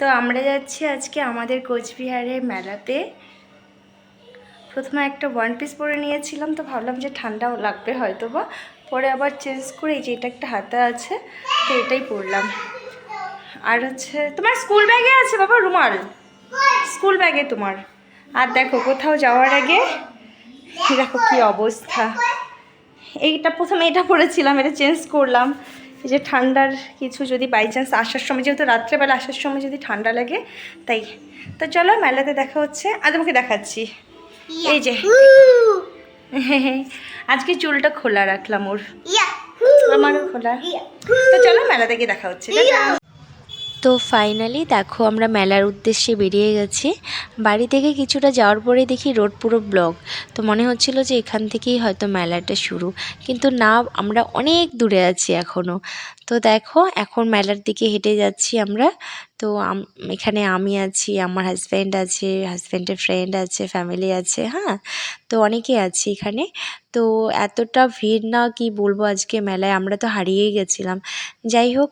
তো আমরা যাচ্ছি আজকে আমাদের কোচবিহারের মেলাতে। প্রথমে একটা ওয়ান পিস পরে নিয়েছিলাম, তো ভাবলাম যে ঠান্ডাও লাগবে হয়তো বা পরে আবার চেঞ্জ করে এই যে এটা একটা হাতে আছে, তো এটাই পরলাম। আর হচ্ছে, তোমার স্কুল ব্যাগে আছে বাবা রুমাল? স্কুল ব্যাগে তোমার। আর দেখো, কোথাও যাওয়ার আগে দেখো কি অবস্থা। এইটা প্রথমে এটা পরেছিলাম, এটা চেঞ্জ করলাম। যে ঠান্ডার কিছু যদি বাই চান্স আসার সময় যেহেতু রাত্রেবেলা আসার সময় যদি ঠান্ডা লাগে তাই। তো চলো মেলাতে দেখা হচ্ছে। আজ আমাকে দেখাচ্ছি। এই যে। আজকে চুলটা খোলা রাখলাম ওর। আমারও খোলা। তো চলো মেলাতে গিয়ে দেখা হচ্ছে। তো ফাইনালি দেখো আমরা মেলার উদ্দেশ্যে বেরিয়ে গেছি। বাড়ি থেকে কিছুটা যাওয়ার পরে দেখি রোড পুরো ব্লক তো মনে হচ্ছিল যে এখান থেকেই হয়তো মেলাটা শুরু। কিন্তু না, আমরা অনেক দূরে আছি এখনও তো দেখো, এখন মেলার দিকে হেঁটে যাচ্ছি আমরা। তো এখানে আমি আছি, আমার হাজব্যান্ড আছে হাজব্যান্ডের ফ্রেন্ড আছে ফ্যামিলি আছে হ্যাঁ? তো অনেকে আছি এখানে। তো এতটা ভিড় না, কি বলব আজকে মেলায়? আমরা তো হারিয়েই গেছিলাম। যাই হোক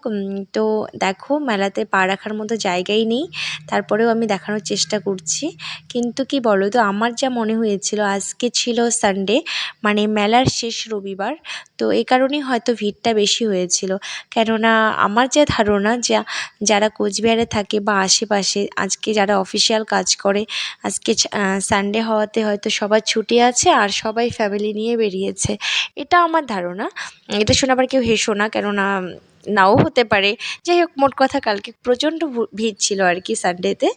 তো দেখো, মেলাতে পা রাখার মতো জায়গাই নেই। তারপরেও আমি দেখানোর চেষ্টা করছি। কিন্তু কি বলো তো, আমার যা মনে হয়েছিল, আজকে ছিল সানডে মানে মেলার শেষ রবিবার। তো এই কারণেই হয়তো ভিড়টা বেশি হয়েছিল। কেননা আমার যে ধারণা যা, যারা কোচবিহারে থাকে বা আশেপাশে, আজকে যারা অফিসিয়াল কাজ করে, আজকে সানডে হওয়াতে হয়তো সবার ছুটি আছে আর সবাই ফ্যামিলি নিয়ে বেরিয়েছে। এটা আমার ধারণা। এটা শুনে আবার কেউ হেসো না, কেননা নাও হতে পারে। যাই হোক, মোট কথা কালকে প্রচণ্ড ভিড় ছিল আর কি সানডেতে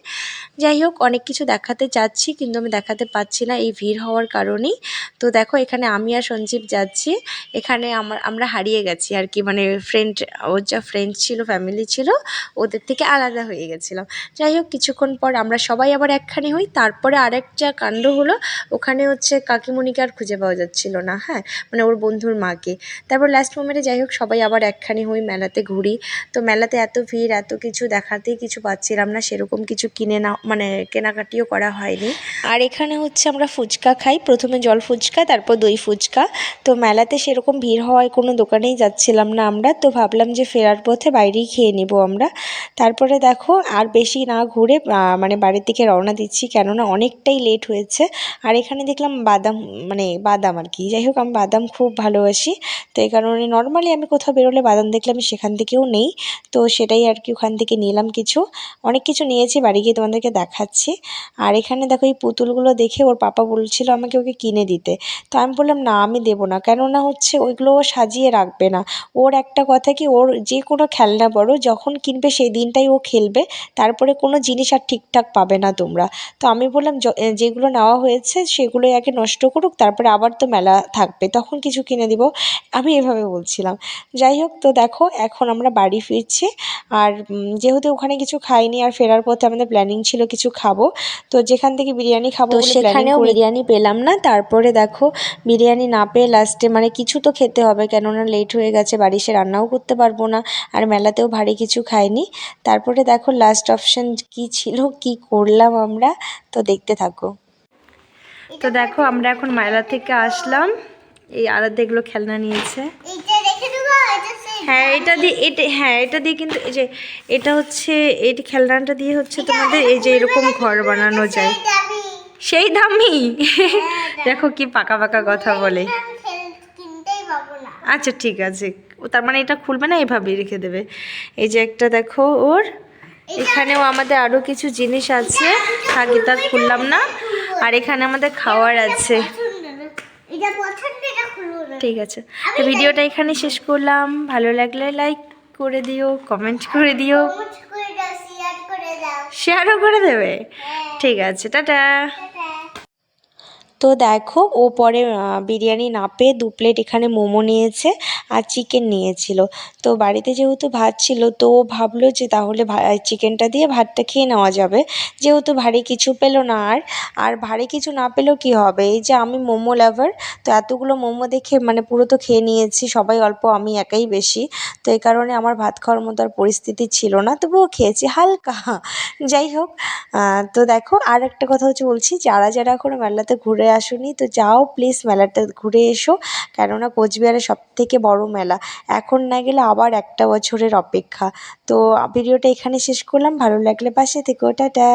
যাই হোক, অনেক কিছু দেখাতে চাচ্ছি, কিন্তু আমি দেখাতে পাচ্ছি না এই ভিড় হওয়ার কারণেই। তো দেখো, এখানে আমি আর সঞ্জীব যাচ্ছি। এখানে আমার, আমরা হারিয়ে গেছি আর কি মানে ফ্রেন্ড ওর যা ফ্রেন্ড ছিল ফ্যামিলি ছিল, ওদের থেকে আলাদা হয়ে গেছিলাম। যাই হোক, কিছুক্ষণ পর আমরা সবাই আবার একখানে হই। তারপরে আরেকটা কাণ্ড হলো, ওখানে হচ্ছে কাকিমণিকে আর খুঁজে পাওয়া যাচ্ছিল না হ্যাঁ? মানে ওর বন্ধুর মাকে। তারপর লাস্ট মোমেন্টে যাই হোক, সবাই আবার একখানে হই মেলাতে ঘুরি। তো মেলাতে এত ভিড়, এত কিছু দেখাতেই কিছু পাচ্ছিলাম না, সেরকম কিছু কিনে না মানে কেনাকাটিও করা হয়নি। আর এখানে হচ্ছে আমরা ফুচকা খাই। প্রথমে জল ফুচকা, তারপর দই ফুচকা। তো মেলাতে সেরকম ভিড় হওয়ায় কোনো দোকানেই যাচ্ছিলাম না আমরা। তো ভাবলাম যে ফেরার পথে বাইরেই খেয়ে নিব আমরা। তারপরে দেখো, আর বেশি না ঘুরে মানে বাড়ির দিকে রওনা দিচ্ছি, কেননা অনেকটাই লেট হয়েছে। আর এখানে দেখলাম বাদাম মানে বাদাম আর কি। যাই হোক, আমি বাদাম খুব ভালোবাসি। তো এই কারণে নর্মালি আমি কোথাও বেরোলে বাদাম দেখলে সেখান থেকেও নেই। তো সেটাই আর কি ওখান থেকে নিলাম কিছু। অনেক কিছু নিয়েছি, বাড়ি গিয়ে তোমাদেরকে দেখাচ্ছি। আর এখানে দেখো এই পুতুলগুলো দেখে ওর পাপা বলছিল আমাকে ওকে কিনে দিতে। তো আমি বললাম, না, আমি দেবো না। কেননা হচ্ছে ওইগুলো সাজিয়ে রাখবে না। ওর একটা কথা কি, ওর যে কোনো খেলনা বড় যখন কিনবে সেই দিনটাই ও খেলবে। তারপরে কোনো জিনিস আর ঠিকঠাক পাবে না তোমরা। তো আমি বললাম যেগুলো নেওয়া হয়েছে সেগুলোই আগে নষ্ট করুক, তারপরে আবার তো মেলা থাকবে, তখন কিছু কিনে দিব। আমি এভাবে বলছিলাম। যাই হোক, তো দেখো এখন আমরা বাড়ি ফিরছি। আর যেহেতু ওখানে কিছু খাইনি আর ফেরার পথে আমাদের প্ল্যানিং ছিল কিছু খাব তো যেখান থেকে বিরিয়ানি খাব সেখানেও বিরিয়ানি পেলাম না। তারপরে দেখো বিরিয়ানি না পেয়ে লাস্টে মানে কিছু তো খেতে হবে কেননা লেট হয়ে গেছে বাড়ি এসে রান্নাও করতে পারব না আর মেলাতেও ভারী কিছু খাইনি। তারপরে দেখো লাস্ট অপশন কি ছিল কি করলাম আমরা তো দেখতে থাকো। তো দেখো আমরা এখন মেলা থেকে আসলাম। এই আলাদা এগুলো খেলনা নিয়েছে। হ্যাঁ এটা দিয়ে, এটা হ্যাঁ এটা দিয়ে কিন্তু এই যে, এটা হচ্ছে, এই খেলনাটা দিয়ে হচ্ছে তোমাদের এই যে এরকম ঘর বানানো যায়। সেই দামি? দেখো কি পাকা পাকা কথা বলে। আচ্ছা ঠিক আছে। তার মানে এটা খুলবে না? এভাবেই রেখে দেবে। এই যে একটা দেখো ওর। এখানেও আমাদের আরও কিছু জিনিস আছে। আগে তার খুললাম না। আর এখানে আমাদের খাওয়ার আছে পছন্দ না। এটা পছন্দ এটা খুলবো না ঠিক আছে। তো ভিডিওটা এখানে শেষ করলাম। ভালো লাগলে লাইক করে দিও কমেন্ট করে দিও। শেয়ারও করে দেবে। ঠিক আছে টাটা। তো দেখো, ও পরে বিরিয়ানি না পেয়ে দু প্লেট এখানে মোমো নিয়েছে আর চিকেন নিয়েছিল। তো বাড়িতে যেহেতু ভাত ছিল, তো ও ভাবলো যে তাহলে চিকেনটা দিয়ে ভাতটা খেয়ে নেওয়া যাবে। যেহেতু ভারী কিছু পেল না আর আর ভারী কিছু না পেলেও কি হবে? এই যে আমি মোমো লাভার তো এতগুলো মোমো দেখে মানে পুরো তো খেয়ে নিয়েছি, সবাই অল্প, আমি একাই বেশি। তো এই কারণে আমার ভাত খাওয়ার মতো আর পরিস্থিতি ছিল না, তবুও খেয়েছি হালকা। যাই হোক তো দেখো আর একটা কথা হচ্ছে বলছি, যারা যারা এখনও মেলাতে ঘুরে আসোনি। তো যাও প্লিজ মেলাটা ঘুরে এসো। কেননা কোচবিহারের সব থেকে বড় মেলা। এখন না গেলে আবার একটা বছরের অপেক্ষা। তো ভিডিওটা এখানে শেষ করলাম। ভালো লাগলে পাশে থেকো। টাটা!